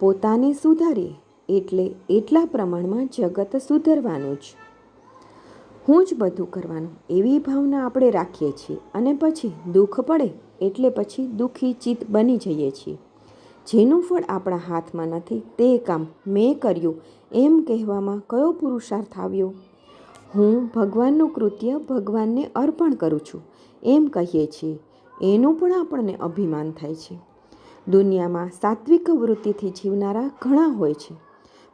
પોતાને સુધારીએ એટલે એટલા પ્રમાણમાં જગત સુધરવાનું જ. હું જ બધું કરવાનું, એવી ભાવના આપણે રાખીએ છીએ અને પછી દુઃખ પડે એટલે પછી દુઃખી ચિત્ત બની જઈએ છીએ. જેનું ફળ આપણા હાથમાં નથી, તે કામ મેં કર્યું, એમ કહેવામાં કયો પુરુષાર્થ આવ્યો? હું ભગવાનનું કૃત્ય ભગવાનને અર્પણ કરું છું, એમ કહીએ છીએ. એનું પણ આપણને અભિમાન થાય છે. દુનિયામાં સાત્વિક વૃત્તિથી જીવનારા ઘણા હોય છે.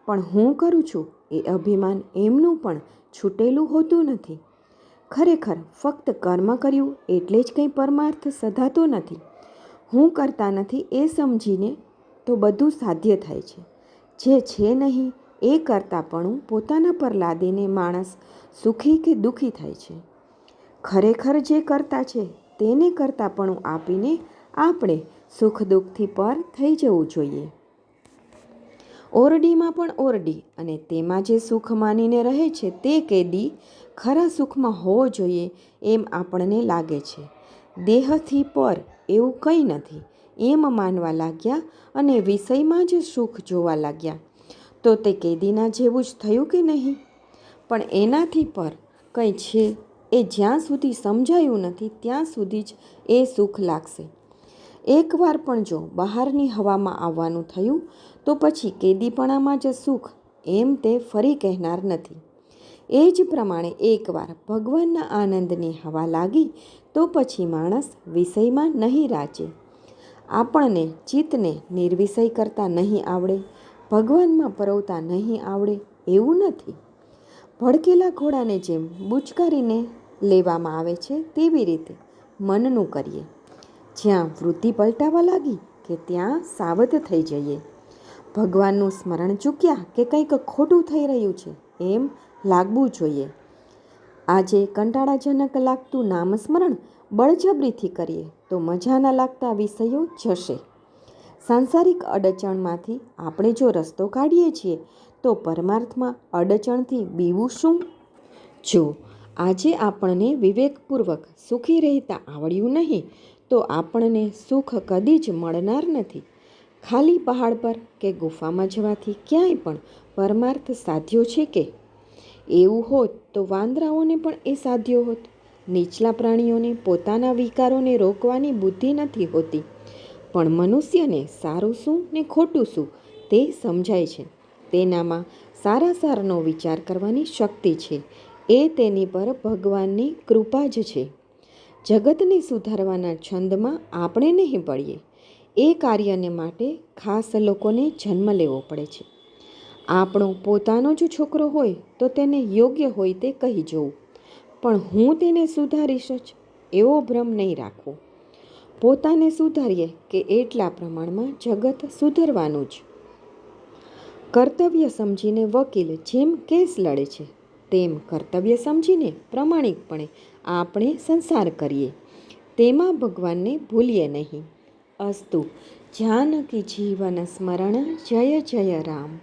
પણ હું કરું છું એ અભિમાન એમનું પણ છૂટેલું હોતું નથી. ખરેખર ફક્ત કર્મ કર્યું એટલે જ કંઈ પરમાર્થ સધાતો નથી. હું કરતા નથી એ સમજીને તો બધું સાધ્ય થાય છે. જે છે નહીં એ કરતાં પણ પોતાના પર લાદીને માણસ સુખી કે દુઃખી થાય છે. ખરેખર જે કરતા છે તેને કરતાં પણ આપીને આપણે સુખ દુઃખથી પર થઈ જવું જોઈએ. ઓરડીમાં પણ ઓરડી અને તેમાં જે સુખ માનીને રહે છે તે કેદી ખરા સુખમાં હોવો જોઈએ એમ આપણને લાગે છે. દેહથી પર એવું કંઈ નથી, એમ માનવા લાગ્યા અને વિષયમાં જ સુખ જોવા લાગ્યા. તો તે કેદીના જેવું જ થયું કે નહીં? પણ એનાથી પર કંઈ છે એ જ્યાં સુધી સમજાયું નથી ત્યાં સુધી જ એ સુખ લાગશે. એકવાર પણ જો બહારની હવામાં આવવાનું થયું, તો પછી કેદીપણામાં જ સુખ, એમ તે ફરી કહેનાર નથી. એ જ પ્રમાણે એકવાર ભગવાનના આનંદની હવા લાગી, તો પછી માણસ વિષયમાં નહીં રાચે. આપણને ચિત્તને નિર્વિષય કરતા નહીં આવડે, ભગવાનમાં પરવતા નહીં આવડે, એવું નથી. ભડકેલા ઘોડાને જેમ બુચકારીને લેવામાં આવે છે, તેવી રીતે મનનું કરીએ. જ્યાં વૃત્તિ પલટાવા લાગી કે ત્યાં સાવધ થઈ જઈએ. ભગવાનનું સ્મરણ ચૂક્યા કે કંઈક ખોટું થઈ રહ્યું છે એમ લાગવું જોઈએ. આજે કંટાળાજનક લાગતું નામસ્મરણ બળજબરીથી કરીએ તો મજાના લાગતા વિષયો જશે. સાંસારિક અડચણમાંથી આપણે જો રસ્તો કાઢીએ છીએ તો પરમાર્થમાં અડચણથી બીવું શું? જો આજે આપણને વિવેકપૂર્વક સુખી રહેતા આવડ્યું નહીં તો આપણને સુખ કદી જ મળનાર નથી. ખાલી પહાડ પર કે ગુફામાં જવાથી ક્યાંય પણ પરમાર્થ સાધ્યો છે કે? એવું હોત તો વાંદરાઓને પણ એ સાધ્યો હોત. નીચલા પ્રાણીઓને, પોતાના વિકારોને રોકવાની બુદ્ધિ નથી હોતી. પણ મનુષ્યને સારું શું ને ખોટું શું તે સમજાય છે. તેનામાં સારા સારનો વિચાર કરવાની શક્તિ છે. એ તેની પર ભગવાનની કૃપા જ છે. જગતને સુધારવાના છંદમાં આપણે નહીં પડીએ. એ કાર્યને માટે ખાસ લોકોને જન્મ લેવો પડે છે. આપણો પોતાનો જ છોકરો હોય તો તેને યોગ્ય હોય તે કહી જવું. પણ હું તેને સુધારીશ જ, એવો ભ્રમ નહીં રાખવો. પોતાને સુધારીએ કે એટલા પ્રમાણમાં જગત સુધરવાનું જ. કર્તવ્ય સમજીને વકીલ જેમ કેસ લડે છે તેમ કર્તવ્ય સમજીને પ્રમાણિકપણે આપણે સંસાર કરીએ. તેમાં ભગવાનને ભૂલીએ નહીં. અસ્તુ, જાનકી જીવન સ્મરણ, જય જય રામ.